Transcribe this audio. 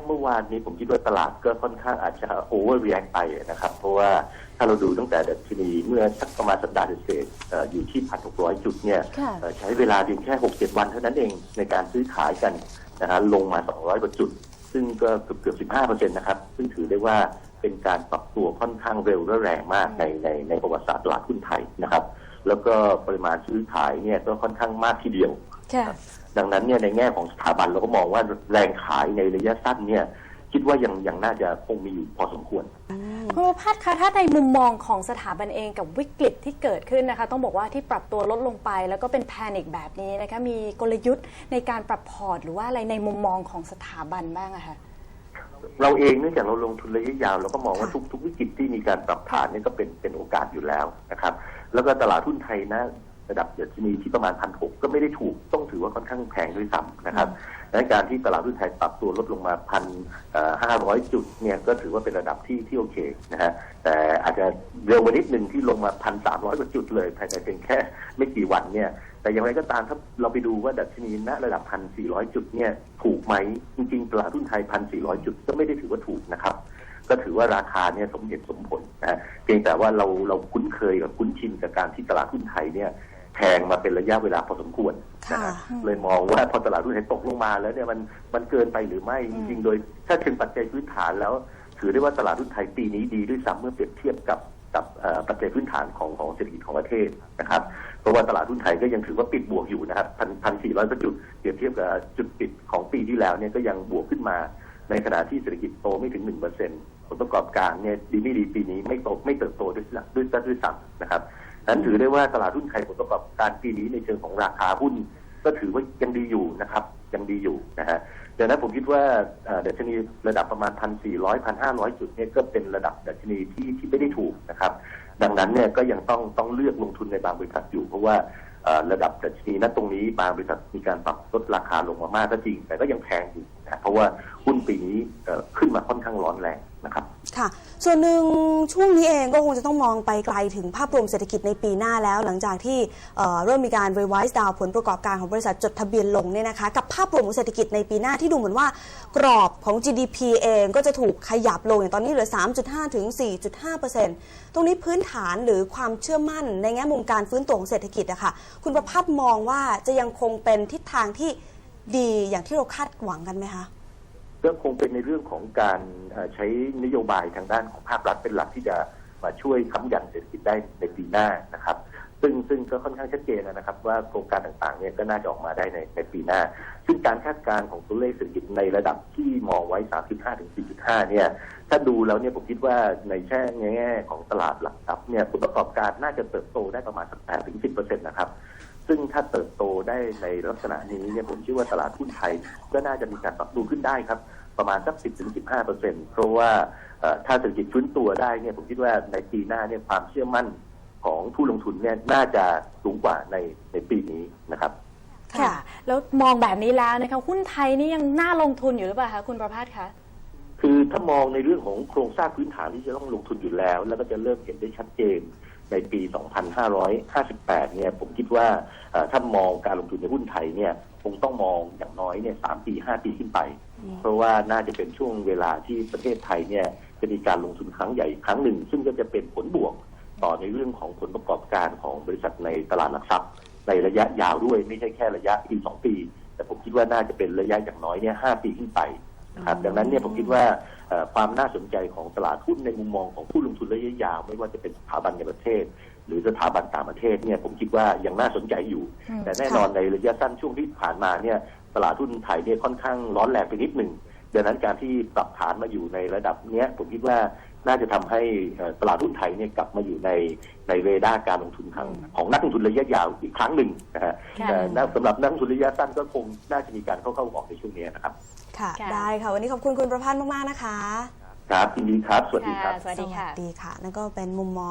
ค่เมื่อวานนี้ผมคิดว่าตลาดก็ค่อนข้างอาจจะโอเวอร์เรียกไปนะครับ เพราะว่าถ้าเราดูตั้งแต่ดัชนีเมื่อสักประมาณสัปดาห์เศษๆเอ่ออยู่ที่พันหกร้อยจุดเนี่ยค่ะเอ่อใช้เวลาเพียงแค่หกเจ็ดวันเท่านั้นเองในการซื้อขายกันนะฮะลงมาสองร้อยกว่าจุด ซึ่งก็เกือบเกือบสิบห้าเปอร์เซ็นต์นะครับ ซึ่งถือได้ว่าเป็นการปรับตัวค่อนข้างเร็วและแรงมากในในในประวัติศาสตร์ตลาดหุ้นไทยนะครับ แล้วก็ปริมาณซื้อขายเนี่ยก็ค่อนข้างมากทีเดียวค่ะ ดังนั้นเนี่ยในแง่ของสถาบันเราก็มองว่าแรงขายในระยะสั้นเนี่ยคิดว่ายังยังน่าจะคงมีอยู่พอสมควรคุณประพัฒน์คะถ้าในมุมมองของสถาบันเองกับวิกฤตที่เกิดขึ้นนะคะ ต้องบอกว่าที่ปรับตัวลดลงไป แล้วก็เป็นแพนิคแบบนี้นะคะมีกลยุทธ์ในการปรับพอร์ตหรือว่าอะไรในมุมมองของสถาบันบ้างอะคะเราเองเนื่องจากเราลงทุนระยะยาวเราก็มองว่าค่ะทุกทุกวิกฤตที่มีการปรับฐานเนี่ยก็เป็นเป็นโอกาสอยู่แล้วนะครับ แล้วก็ตลาดหุ้นไทยนะ ระดับดัชนีที่ประมาณพันหกก็ไม่ได้ถูกต้องถือว่าค่อนข้างแพงด้วยซ้ำนะครับและการที่ตลาดหุ้นไทยปรับตัวลดลงมาพันห้าร้อยจุดเนี่ยก็ถือว่าเป็นระดับที่ที่โอเคนะฮะแต่อาจจะเร็วกว่านิดนึงที่ลงมาพันสามร้อยกว่าจุดเลยภายในเพียงแค่ไม่กี่วันเนี่ยแต่อย่างไรก็ตามถ้าเราไปดูว่าดัชนีณระดับพันสี่ร้อยจุดเนี่ยถูกไหมจริงๆตลาดหุ้นไทยพันสี่ร้อยจุดก็ไม่ได้ถือว่าถูกนะครับก็ถือว่าราคาเนี่ยสมเหตุสมผลนะฮะเพียงแต่ว่าเราเราคุ้นเคยกับคุ้นชินกับการที่ตลาดหุ้นไทยเนี่ยแพงมาเป็นระยะเวลาพอสมควรนะค่ะฮะเลยมองว่าพอตลาดหุ้นไทยตกลงมาแล้วเนี่ยมันมันเกินไปหรือไม่จริงๆโดย ถ้าเชิงปัจจัยพื้นฐานแล้ว ถือได้ว่าตลาดหุ้นไทยปีนี้ดีด้วยซ้ำเมื่อเปรียบเทียบกับกับเอ่อปัจจัยพื้นฐานของของเศรษฐกิจของประเทศนะครับเพราะว่าตลาดหุ้นไทยก็ยังถือว่าปิดบวกอยู่นะครับพันพันสี่ร้อยจุดเปรียบเทียบกับจุดปิดของปีที่แล้วเนี่ยก็ยังบวกขึ้นมา ในขณะที่เศรษฐกิจโตไม่ถึงหนึ่งเปอร์เซ็นผลประกอบการเนี่ยดีไม่ดีปีนี้ไม่โตไม่เติบโตด้วยซ้ำด้วยด้วยซ้ำนะครับ นั้นถือได้ว่าตลาดหุ้นไทยผลประกอบการปีนี้ในเชิงของราคาหุ้น ก็ถือว่ายังดีอยู่นะครับยังดีอยู่นะฮะดังนั้นผมคิดว่าเอ่อดัชนีระดับประมาณพันสี่ร้อยพันห้าร้อยจุดเนี่ยก็เป็นระดับดัชนีที่ที่ไม่ได้ถูกนะครับ ดังนั้นเนี่ยก็ยังต้องต้องเลือกลงทุนในบางบริษัทอยู่ เพราะว่าระดับดัชนีณตรงนี้บางบริษัทมีการปรับลดราคาลงมามากก็จริง แต่ก็ยังแพงอยู่ นะเพราะว่าหุ้นปีนี้ขึ้นมาค่อนข้างร้อนแรงนะครับค่ะ ส่วนหนึ่งช่วงนี้เองก็คงจะต้องมองไปไกลถึงภาพรวมเศรษฐกิจในปีหน้าแล้ว หลังจากที่เเริ่มมีการ revise down ผลประกอบการของบริษัทจดทะเบียนลงเนี่ยนะคะ กับภาพรวมของเศรษฐกิจในปีหน้าที่ดูเหมือนว่ากรอบของ GDP เองก็จะถูกขยับลงอย่างตอนนี้เหลือ 3.5 ถึง 4.5%ตรงนี้พื้นฐานหรือความเชื่อมั่นในแง่มุมการฟื้นตัวของเศรษฐกิจอะค่ะคุณประพัฒน์มองว่าจะยังคงเป็นทิศทางที่ ดีอย่างที่เราคาดหวังกันไหมคะก็คงเป็นในเรื่องของการใช้นโยบายทางด้านของภาครัฐเป็นหลักที่จะมาช่วยค้ำยันเศรษฐกิจได้ในปีหน้านะครับ ซึ่งซึ่งก็ค่อนข้างชัดเจนนะครับ ว่าโครงการต่างๆเนี่ยก็น่าจะออกมาได้ในในปีหน้า ซึ่งการคาดการณ์ของตัวเลขเศรษฐกิจในระดับที่มองไว้ 3.5ถึง4.5 เนี่ย ถ้าดูแล้วเนี่ยผมคิดว่าในแช่แง่ของตลาดหลักทรัพย์เนี่ยผลประกอบการน่าจะเติบโตได้ประมาณสัก8ถึง10%นะครับ ซึ่งถ้าเติบโตได้ในลักษณะนี้เนี่ยผมเชื่อว่าตลาดหุ้นไทย ก็น่าจะมีการปรับตัวขึ้นได้ครับ ประมาณสัก 10ถึง15เปอร์เซ็นต์เพราะว่าเอ่อถ้าเศรษฐกิจฟื้นตัวได้เนี่ยผมคิดว่าในปีหน้าเนี่ยความเชื่อมั่นของผู้ลงทุนเนี่ยน่าจะสูงกว่าในในปีนี้นะครับค่ะ แล้วมองแบบนี้แล้วนะคะหุ้นไทยนี่ยังน่าลงทุนอยู่หรือเปล่าคะคุณประพัฒน์คะคือถ้ามองในเรื่องของโครงสร้างพื้นฐานที่จะต้องลงทุนอยู่แล้ว แล้วก็จะเริ่มเห็นได้ชัดเจน ในปี 2558 เนี่ยผมคิดว่าเอ่อถ้ามองการลงทุนในหุ้นไทยเนี่ยคงต้องมองอย่างน้อยเนี่ย3ปี5ปีขึ้นไป เพราะว่าน่าจะเป็นช่วงเวลาที่ประเทศไทยเนี่ยจะมีการลงทุนครั้งใหญ่อีกครั้งหนึ่ง ซึ่งก็จะเป็นผลบวกต่อในเรื่องของผลประกอบการของบริษัทในตลาดหลักทรัพย์ ในระยะยาวด้วยไม่ใช่แค่ระยะปีสองปี แต่ผมคิดว่าน่าจะเป็นระยะอย่างน้อยเนี่ยห้าปีขึ้นไปนะ ครับดังนั้นเนี่ยผมคิดว่าเอ่อความน่าสนใจของตลาดหุ้นในมุมมองของผู้ลงทุนระยะยาว ไม่ว่าจะเป็นสถาบันในประเทศ หรือสถาบันต่างประเทศเนี่ยผมคิดว่ายังน่าสนใจอยู่อืมแต่แน่นอนในระยะสั้นช่วงที่ผ่านมาเนี่ยตลาดหุ้นไทยเนี่ยค่อนข้างร้อนแรงไปนิดหนึ่งดังนั้นการที่ปรับฐานมาอยู่ในระดับเนี้ยผมคิดว่า น่าจะทำให้เอ่อตลาดหุ้นไทยเนี่ยกลับมาอยู่ในในเรดาร์การลงทุนทางของนักลงทุนระยะยาวอีกครั้งหนึ่งนะฮะค่ะแต่ณสำหรับนักลงทุนระยะสั้นก็คงน่าจะมีการเข้าเข้าออกในช่วงนี้นะครับ ค่ะค่ะได้ค่ะ วันนี้ขอบคุณคุณประพัฒน์มาก ๆ นะคะ ครับยินดีครับ สวัสดีครับ สวัสดีค่ะสวัสดีค่ะนั่นก็เป็นมุมมอง